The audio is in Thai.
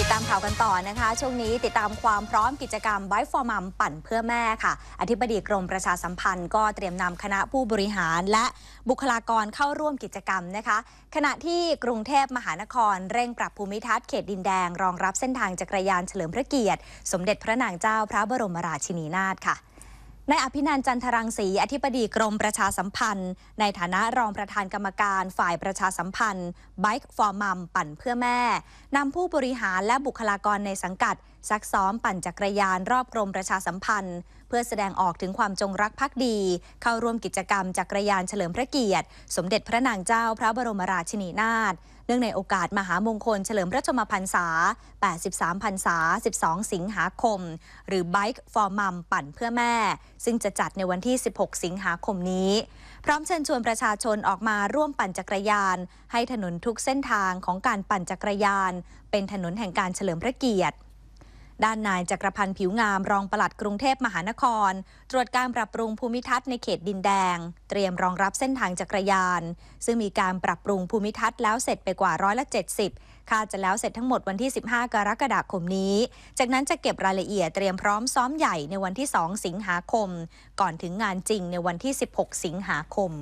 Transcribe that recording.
ติดตามข่าวกันต่อนะคะ ช่วงนี้ติดตามความพร้อมกิจกรรมไบฟอร์มัมปั่นเพื่อแม่ค่ะ อธิบดีกรมประชาสัมพันธ์ก็เตรียมนำคณะผู้บริหารและบุคลากรเข้าร่วมกิจกรรมนะคะ ขณะที่กรุงเทพมหานครเร่งปรับภูมิทัศน์เขตดินแดง รองรับเส้นทางจักรยานเฉลิมพระเกียรติ สมเด็จพระนางเจ้าพระบรมราชินีนาถค่ะ นายอภินันจันทรังสีอธิบดีกรมประชาสัมพันธ์ ในฐานะรองประธานกรรมการฝ่ายประชาสัมพันธ์ Bike for Mom ปั่นเพื่อแม่ นำผู้บริหารและบุคลากรในสังกัด ซักซ้อมปั่นจักรยานรอบกรมประชาสัมพันธ์ เพื่อแสดงออกถึงความจงรักภักดี เข้าร่วมกิจกรรมจักรยานเฉลิมพระเกียรติ สมเด็จพระนางเจ้าพระบรมราชินีนาถเนื่องในโอกาสมหามงคลเฉลิมพระชนมพรรษา 83 พรรษา 12 สิงหาคม หรือ Bike for Mom ปั่นเพื่อแม่ ซึ่งจะจัดในวันที่ 16 สิงหาคมนี้ พร้อมเชิญชวนประชาชนออกมาร่วมปั่นจักรยาน ให้ถนนทุกเส้นทางของการปั่นจักรยาน เป็นถนนแห่งการเฉลิมพระเกียรติ ด้านนายจักรพันธ์ผิวงาม รองปลัดกรุงเทพมหานคร ตรวจการปรับปรุงภูมิทัศน์ในเขตดินแดง เตรียมรองรับเส้นทางจักรยาน ซึ่งมีการปรับปรุงภูมิทัศน์แล้วเสร็จไปกว่าร้อยละ70 คาดจะแล้วเสร็จทั้งหมดวันที่ 15 กรกฎาคมนี้ จากนั้นจะเก็บรายละเอียดเตรียมพร้อมซ้อมใหญ่ในวันที่ 2 สิงหาคม ก่อนถึงงานจริงในวันที่ 16 สิงหาคม